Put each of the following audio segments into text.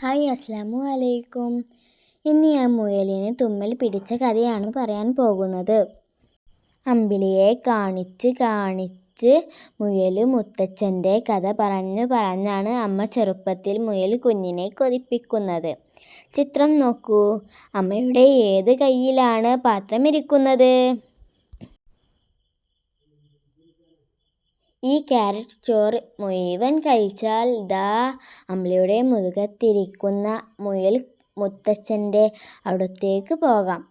Hi അസ്സാമു അലൈക്കും ഇന്ന് ഞാൻ മുയലിന് തുമ്മൽ പിടിച്ച കഥയാണ് പറയാൻ പോകുന്നത്. അമ്പിളിയെ കാണിച്ച് കാണിച്ച് മുയൽ മുത്തച്ഛന്റെ കഥ പറഞ്ഞു പറഞ്ഞാണ് അമ്മ ചെറുപ്പത്തിൽ മുയൽ കുഞ്ഞിനെ കൊതിപ്പിക്കുന്നത്. ചിത്രം നോക്കൂ. അമ്മയുടെ ഏത് കയ്യിലാണ് പാത്രം ഇരിക്കുന്നത് ഈ ക്യാരറ്റ് ചോറ് മുഴുവൻ കഴിച്ചാൽ ദാ അമ്പിളിയുടെ മുതുകത്തിരിക്കുന്ന മുയൽ മുത്തച്ഛന്റെ അടുത്തേക്ക് പോകാം.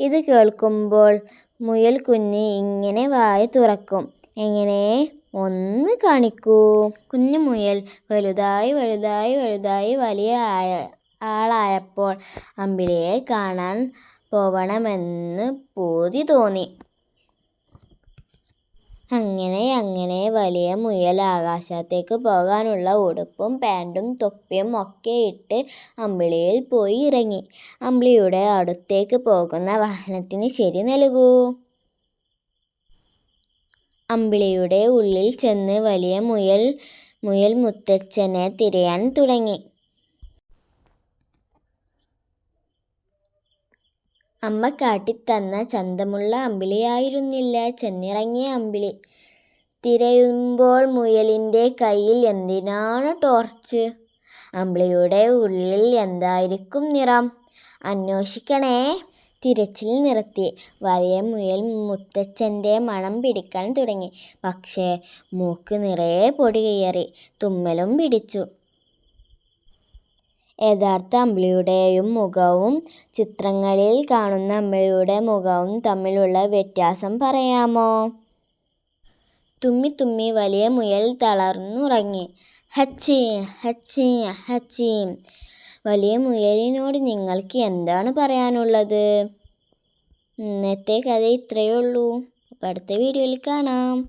ഇത് കേൾക്കുമ്പോൾ മുയൽ കുഞ്ഞ് ഇങ്ങനെ വായ തുറക്കും. എങ്ങനെ? ഒന്ന് കാണിക്കൂ. കുഞ്ഞു മുയൽ വലുതായി വലുതായി വലുതായി വലിയ ആയ ആളായപ്പോൾ അമ്പിളിയെ കാണാൻ പോവണമെന്ന് പൂതി തോന്നി. അങ്ങനെ അങ്ങനെ വലിയ മുയൽ ആകാശത്തേക്ക് പോകാനുള്ള ഉടുപ്പും പാന്റും തൊപ്പിയും ഒക്കെ ഇട്ട് അമ്പിളിയിൽ പോയി ഇറങ്ങി. അമ്പിളിയുടെ അടുത്തേക്ക് പോകുന്ന വാഹനത്തിന് ശരി നൽകൂ. അമ്പിളിയുടെ ഉള്ളിൽ ചെന്ന് വലിയ മുയൽ മുയൽ മുത്തച്ഛനെ തിരയാൻ തുടങ്ങി. അമ്മ കാട്ടിത്തന്ന ചന്തമുള്ള അമ്പിളിയായിരുന്നില്ല. ചെന്നിറങ്ങിയ അമ്പിളി. തിരയുമ്പോൾ മുയലിന്റെ കയ്യിൽ എന്തിനാണ് ടോർച്ച് അമ്പിളിയുടെ ഉള്ളിൽ എന്തായിരിക്കും നിറം? അന്വേഷിക്കണേ. തിരച്ചിൽ നിർത്തി. വലിയ മുയൽ മുത്തച്ഛന്റെ മണം പിടിക്കാൻ തുടങ്ങി. പക്ഷേ മൂക്ക് നിറയെ പൊടി കയറി. തുമ്മലും പിടിച്ചു. യഥാർത്ഥ അമ്പിളിയുടെയും മുഖവും ചിത്രങ്ങളിൽ കാണുന്ന അമ്പിളിയുടെ മുഖവും തമ്മിലുള്ള വ്യത്യാസം പറയാമോ? തുമ്മി തുമ്മി വലിയ മുയൽ തളർന്നുറങ്ങി. ഹച്ചി ഹച്ചി ഹച്ചി. വലിയ മുയലിനോട് നിങ്ങൾക്ക് എന്താണ് പറയാനുള്ളത്? ഇന്നത്തെ കഥ ഇത്രയേ ഉള്ളൂ. അപ്പോൾ അടുത്ത വീഡിയോയിൽ കാണാം.